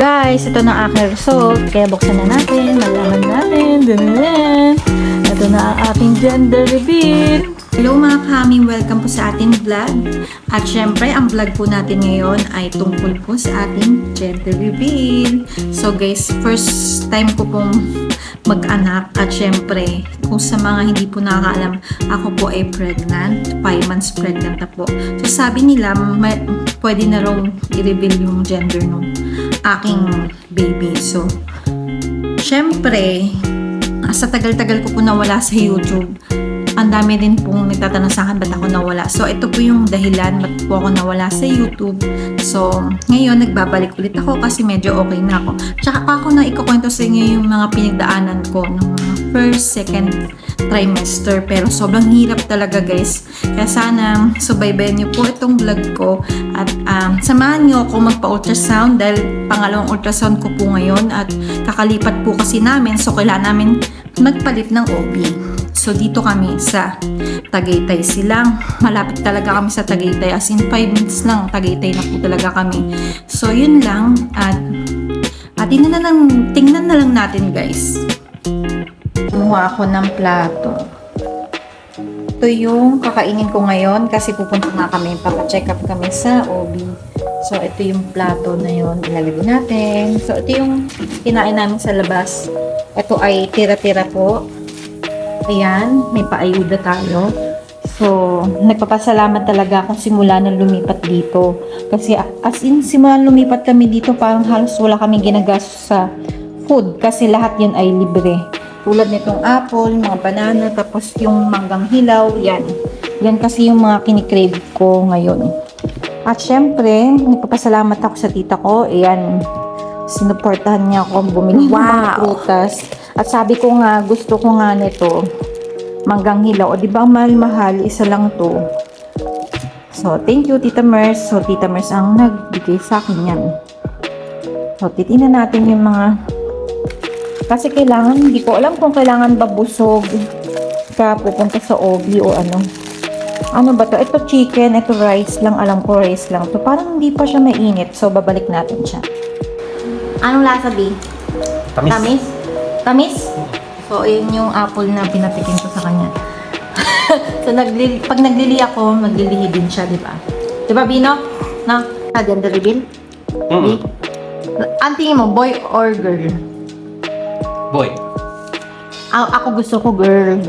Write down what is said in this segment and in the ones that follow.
Guys, ito na aking result. Kaya buksan na natin, malaman natin. Dun-dun-dun. Ito na ang ating gender reveal. Hello mga kami, welcome po sa ating vlog. At syempre, ang vlog po natin ngayon ay tungkol po sa ating gender reveal. So guys, first time ko pong mag-anak at syempre, kung sa mga hindi po nakakaalam, ako po ay pregnant, 5 months pregnant na po. So sabi nila, may, pwede na raw i-reveal yung gender nung aking baby. So, syempre, sa tagal-tagal ko po nawala sa YouTube, ang dami din pong nagtatanong sa akin ba't ako nawala. So, ito po yung dahilan ba't po ako nawala sa YouTube. So, ngayon, nagbabalik ulit ako kasi medyo okay na ako. Tsaka ako na ikukwento sa inyo yung mga pinagdaanan ko nung first, second trimester. Pero sobrang hirap talaga guys. Kaya sana subaybayan niyo po itong vlog ko at um, samahan niyo ako magpa-ultrasound dahil pangalawang ultrasound ko po ngayon at kakalipat po kasi namin so kailangan namin nagpalit ng OB. So, dito kami sa Tagaytay silang. Malapit talaga kami sa Tagaytay. As in, 5 minutes lang, Tagaytay na po talaga kami. So, yun lang. At, at na lang, tingnan na lang natin, guys. Kumuha ako ng plato. Ito yung kakainin ko ngayon kasi pupunta na kami. Papacheck up kami sa OB. So, ito yung plato na yun. Ilalagay natin. So, ito yung kinain namin sa labas. Ito ay tira-tira po. Ayan, may paayuda tayo. So, nagpapasalamat talaga ako simula nang lumipat dito. Kasi as in, simula lumipat kami dito, parang halos wala kami ginagastos sa food. Kasi lahat yan ay libre. Tulad nitong apple, mga banana, tapos yung manggang hilaw, yan. Yan kasi yung mga kinikrave ko ngayon. At syempre, nagpapasalamat ako sa tita ko. Ayan, sinuportahan niya ako bumili ng mga prutas. At sabi ko nga, gusto ko nga nito, manggang hilaw. O di ba mahal-mahal, isa lang to. So, thank you Tita Mers. So, Tita Mers ang nagbigay sa akin yan. So, titingnan natin yung mga kasi kailangan, hindi ko alam kung kailangan ba busog ka pupunta sa OB o ano. Ano ba to? Ito chicken, ito rice lang. Alam ko rice lang to. Parang hindi pa siya mainit. So, babalik natin siya. Anong lasa, B? Tamis. Tamis? Tamis? So, yun yung apple na pinatikin ko sa kanya. so, naglili, pag naglili ako, maglilihi din siya, di ba? Di ba, Bino? Na? Ah, gender reveal? Mm. Ang tingin mo, boy or girl? Boy. Ah, ako gusto ko girl.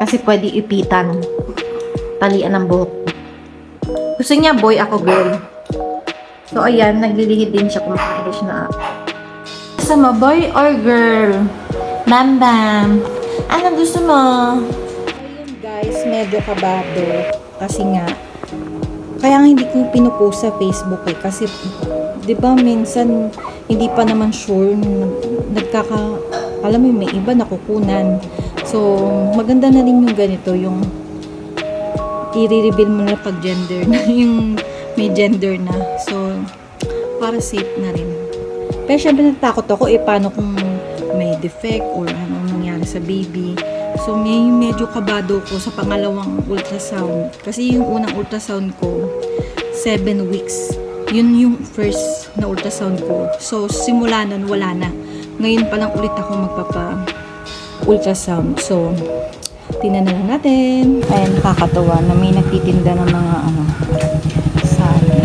Kasi pwede ipitan. Talian ng buhok. Gusto niya boy, ako girl. So, ayan, naglilihid din siya kumakain siya na. Gusto mo, boy or girl? Bam Bam. Ano gusto mo? Ayun guys, medyo kabado. Kasi nga, kaya nga hindi ko pinupost sa Facebook eh. Kasi, di ba minsan, hindi pa naman sure, nagkaka, alam mo, may iba nakukunan. So, maganda na rin yung ganito, yung i-reveal mo na pag gender na, yung may gender na. So, para safe na rin. Pero syempre natakot ako, eh, paano kung may defect or ano nangyari sa baby. So, may medyo kabado ko sa pangalawang ultrasound. Kasi yung unang ultrasound ko, 7 weeks. Yun yung first na ultrasound ko. So, simula nun, wala na. Ngayon pa lang ulit ako magpapa-ultrasound. So, tinan na lang natin. Ayan, nakakatawa na may nagtitinda ng mga ano, sari.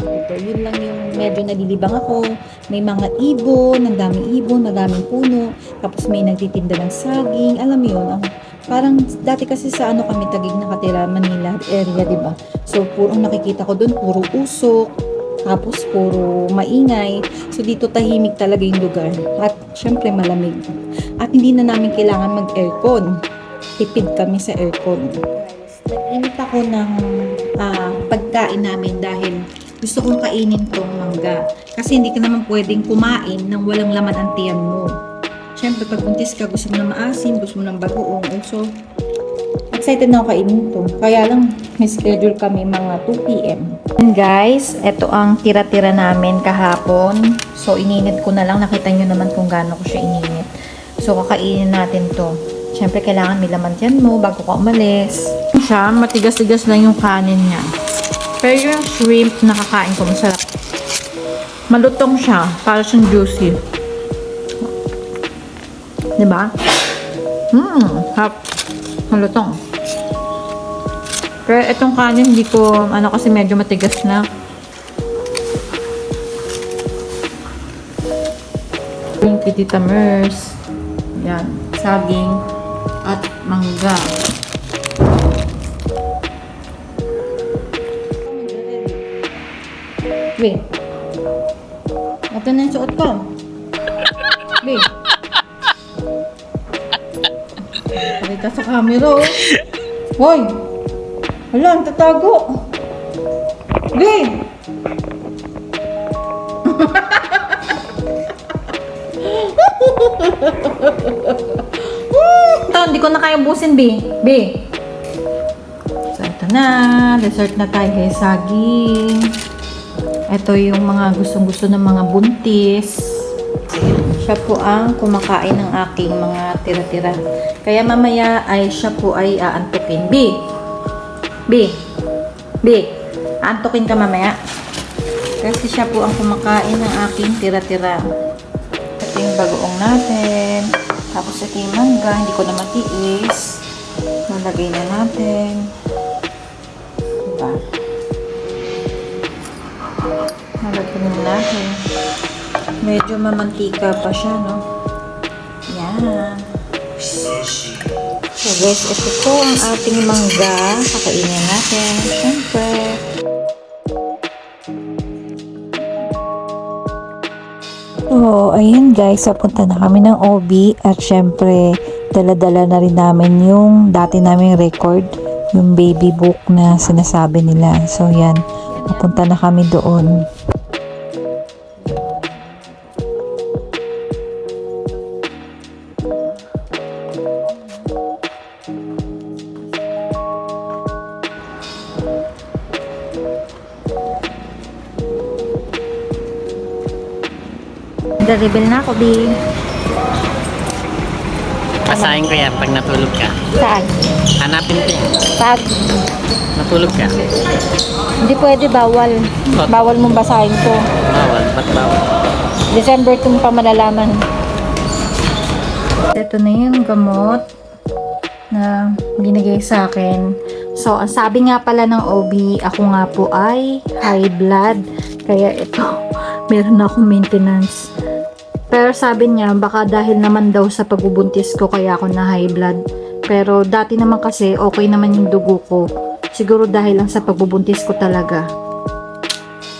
Ito, yun lang medyo nalilibang ako. May mga ibon, ang daming ibon, ang daming puno. Tapos may nagtitinda ng saging. Alam mo yun, ang, parang dati kasi sa ano kami tagig nakatira, Manila area, di ba? So, puro ang nakikita ko doon, puro usok. Tapos puro maingay. So dito tahimik talaga yung lugar. At syempre malamig. At hindi na namin kailangan mag-aircon. Tipid kami sa aircon. Nag-init ako ng ah, pagkain namin dahil gusto kong kainin tong mangga. Kasi hindi ka naman pwedeng kumain nang walang laman ang tiyan mo. Siyempre, pag buntis ka, gusto mo na maasim, gusto mo ng bagoong. So, excited na ako kainin to. Kaya lang, may schedule kami mga 2 p.m. And guys, ito ang tira-tira namin kahapon. So, ininit ko na lang. Nakita nyo naman kung gaano ko siya ininit. So, kakainin natin to. Siyempre, kailangan may laman yan mo bago ka umalis. Siya, matigas-tigas lang yung kanin niya. Pero yung shrimp, nakakain ko, masarap. Malutong siya, para siyang juicy. Diba? Mmm, hap. Malutong. Pero itong kanin, hindi ko, ano kasi medyo matigas na. Yung kay Tita Mers. Yan. Saging at mangga. Wait. Ito na yung suot ko. Wait. Pakita sa camera, oh. Hoy! Wala, ang tatago. Wait! Ito, hindi ko na kaya busin, B. B. So, ito na. Dessert na tayo kay saging. Ito yung mga gustong-gusto ng mga buntis. Siya po ang kumakain ng aking mga tira-tira. Kaya mamaya ay siya po ay aantukin. B. B. B. Aantukin ka mamaya. Kasi siya po ang kumakain ng aking tira-tira. Ito yung bagoong natin. Tapos ito yung mangga. Hindi ko na matiis. Nalagay na natin. Diba? Nalagay na natin. Medyo mamantika pa siya, no? Yan. So guys, ito po ang ating mangga. Kakainin natin. Siyempre. So, ayun guys, papunta na kami ng OB at syempre, dala-dala na rin namin yung dati naming record, yung baby book na sinasabi nila. So, yan, papunta na kami doon. Nag-rebel na ako, B. Pasahin ko yan pag natulog ka. Saan? Hanapin ko yan. Pag Natulog ka. Hindi pwede, bawal. Bakit? Bawal mong basahin to. Bawal. Ba't bawal? December 2 pa malalaman. Ito na yung gamot na binigay sa akin. So, ang sabi nga pala ng OB, ako nga po ay high blood. Kaya ito, meron akong maintenance. Pero sabi niya, baka dahil naman daw sa pagbubuntis ko kaya ako na high blood. Pero dati naman kasi okay naman yung dugo ko. Siguro dahil lang sa pagbubuntis ko talaga.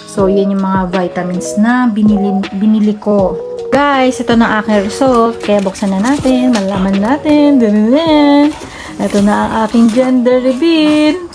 So, yan yung mga vitamins na binili, binili ko. Guys, ito na aking result. Kaya buksan na natin. Malaman natin. Dun-dun-dun. Ito na ang aking gender reveal.